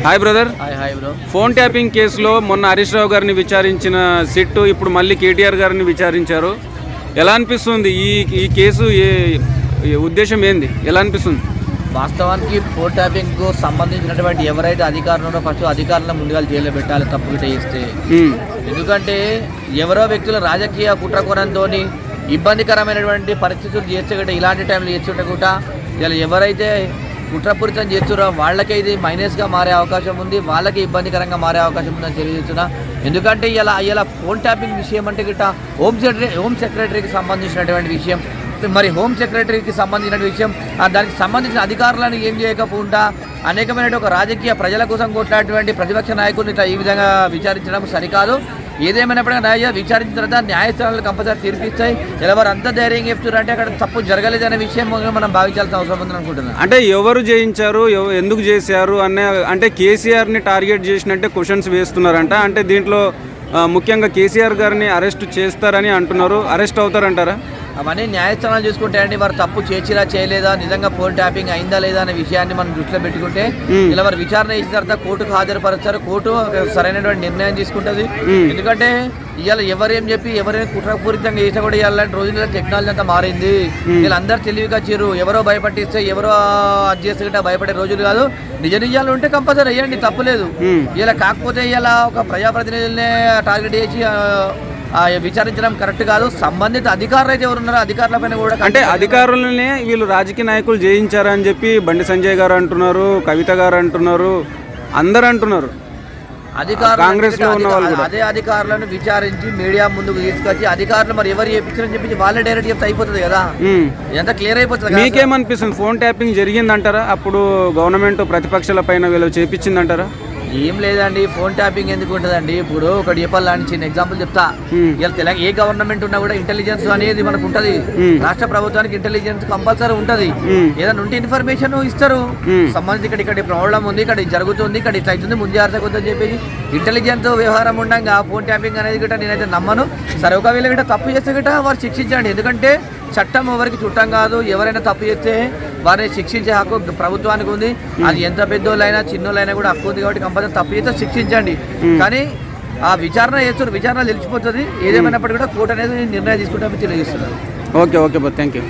Hi brother hi hi bro phone tapping కేసులో మొన్న హరీష్ రావు గారిని విచారించిన సిట్ ఇప్పుడు మళ్ళీ కేటీఆర్ గారిని విచారించారు. ఎలా అనిపిస్తుంది? ఈ ఈ కేసు ఉద్దేశం ఏంది? ఎలా అనిపిస్తుంది? వాస్తవానికి ఫోన్ ట్యాపింగ్కు సంబంధించినటువంటి ఎవరైతే అధికారులు ఉన్నారో ఫస్ట్ అధికారులను ముందుగా జైల్లో పెట్టాలి తప్పు గిట్ట చేస్తే ఉమ్, ఎందుకంటే ఎవరో వ్యక్తులు రాజకీయ కుట్రకోణంతో ఇబ్బందికరమైనటువంటి పరిస్థితులు చేస్తే ఇలాంటి టైంలో చేస్తుంటే కూడా ఇలా ఎవరైతే కుట్రపూరితం చేస్తున్నా వాళ్ళకే ఇది మైనస్గా మారే అవకాశం ఉంది. వాళ్ళకి ఇబ్బందికరంగా మారే అవకాశం ఉందని తెలియజేస్తున్నా. ఎందుకంటే ఇలా ఇలా ఫోన్ ట్యాపింగ్ విషయం అంటే గిట్ట హోమ్ సెక్రటరీ హోమ్ సెక్రటరీకి సంబంధించినటువంటి విషయం. మరి హోమ్ సెక్రటరీకి సంబంధించిన విషయం దానికి సంబంధించిన అధికారులను ఏం చేయకపోకుండా అనేకమైన ఒక రాజకీయ ప్రజల కోసం కొట్లాడేటువంటి ప్రతిపక్ష నాయకుడిని ఇట్లా ఈ విధంగా విచారించడం సరికాదు. ఏదేమైనప్పటికీ న్యాయ విచారించిన తర్వాత న్యాయస్థానాలు కంపల్సరీ తీర్పిస్తాయి. ఎవరు అంత ధైర్యం చెప్తున్నారు అంటే అక్కడ తప్పు జరగలేదనే విషయం మనం భావించాల్సిన అవసరం ఉందని అనుకుంటున్నాను. అంటే ఎవరు చేయించారు ఎందుకు చేశారు అనే అంటే కేసీఆర్ని టార్గెట్ చేసినట్టే క్వశ్చన్స్ వేస్తున్నారంట. అంటే దీంట్లో ముఖ్యంగా కేసీఆర్ గారిని అరెస్ట్ చేస్తారని అంటున్నారు. అరెస్ట్ అవుతారంటారా? అవన్నీ న్యాయస్థానాలు చూసుకుంటే అండి వారు తప్పు చేసిరా చేయలేదా నిజంగా ఫోన్ ట్యాపింగ్ అయిందా లేదా అనే విషయాన్ని మనం దృష్టిలో పెట్టుకుంటే. ఇలా వారు విచారణ చేసిన తర్వాత కోర్టుకు హాజరుపరుస్తారు కోర్టు సరైనటువంటి నిర్ణయం తీసుకుంటుంది. ఎందుకంటే ఇవాళ ఎవరేం చెప్పి ఎవరైనా కుట్రపూరితంగా చేసినా కూడా ఇవాళ రోజుల్లో టెక్నాలజీ అంతా మారింది వీళ్ళందరూ తెలివిగా చేరు ఎవరో భయపట్టిస్తే ఎవరో అది చేస్తే గిట్ట భయపడే రోజులు కాదు నిజ నిజాలు ఉంటే కంపల్సరీ వేయండి తప్పులేదు. ఇలా కాకపోతే ఇలా ఒక ప్రజాప్రతినిధులనే టార్గెట్ చేసి విచారించడం కరెక్ట్ కాదు. సంబంధిత అధికారులు అయితే ఎవరున్నారో అధికారుల పైన కూడా అంటే అధికారులనే వీళ్ళు రాజకీయ నాయకులు జయించారని చెప్పి బండి సంజయ్ గారు అంటున్నారు కవిత గారు అంటున్నారు అందరు అంటున్నారు. కాంగ్రెస్లో ఉన్న వాళ్ళు. అదే అధికారులను విచారించి మీడియా ముందుకు తీసుకొచ్చి అధికారులు మరి ఎవరు చేపించారని చెప్పి వాళ్ళే డైరెక్ట్ చెప్తే అయిపోతుంది కదా. ఎంత క్లియర్ అయిపోతుంది మీకేమనిపిస్తుంది? ఫోన్ ట్యాపింగ్ జరిగిందంటారా? అప్పుడు గవర్నమెంట్ ప్రతిపక్షాల పైన వీళ్ళు చేపించిందంటారా? ఏం లేదండి ఫోన్ ట్యాపింగ్ ఎందుకు ఉంటుందండి ఇప్పుడు ఒకటి చెప్పాలని చిన్న ఎగ్జాంపుల్ చెప్తా. ఇలా తెలంగాణ ఏ గవర్నమెంట్ ఉన్నా కూడా ఇంటెలిజెన్స్ అనేది మనకు ఉంటది. రాష్ట్ర ప్రభుత్వానికి ఇంటెలిజెన్స్ కంపల్సరీ ఉంటది. ఏదైనా ఉంటే ఇన్ఫర్మేషన్ ఇస్తారు. సంబంధించి ఇక్కడ ఇక్కడ ప్రాబ్లం ఉంది ఇక్కడ జరుగుతుంది ఇక్కడ ఇట్లా అవుతుంది ముందు జాగ్రత్త కొద్దని చెప్పేసి ఇంటెలిజెన్స్ వ్యవహారం ఉండగా ఫోన్ ట్యాపింగ్ అనేది గిట్ట నేనైతే నమ్మను సరే ఒకవేళ గిట్ట తప్పు చేస్తే గిట్ట వారు శిక్షించండి ఎందుకంటే చట్టం ఎవరికి చుట్టం కాదు ఎవరైనా తప్పు చేస్తే వారిని శిక్షించే హక్కు ప్రభుత్వానికి ఉంది. అది ఎంత పెద్దోళ్ళైనా చిన్నోళ్ళైనా కూడా హక్కు ఉంది కాబట్టి కంపల్సరీ తప్పు చేస్తే శిక్షించండి. కానీ ఆ విచారణ చేస్తున్నారు విచారణ తెలిసిపోతుంది ఏదేమైనప్పటికీ కూడా కోర్టు అనేది నిర్ణయం తీసుకుంటామని తెలియజేస్తున్నారు. ఓకే ఓకే బా థ్యాంక్ యూ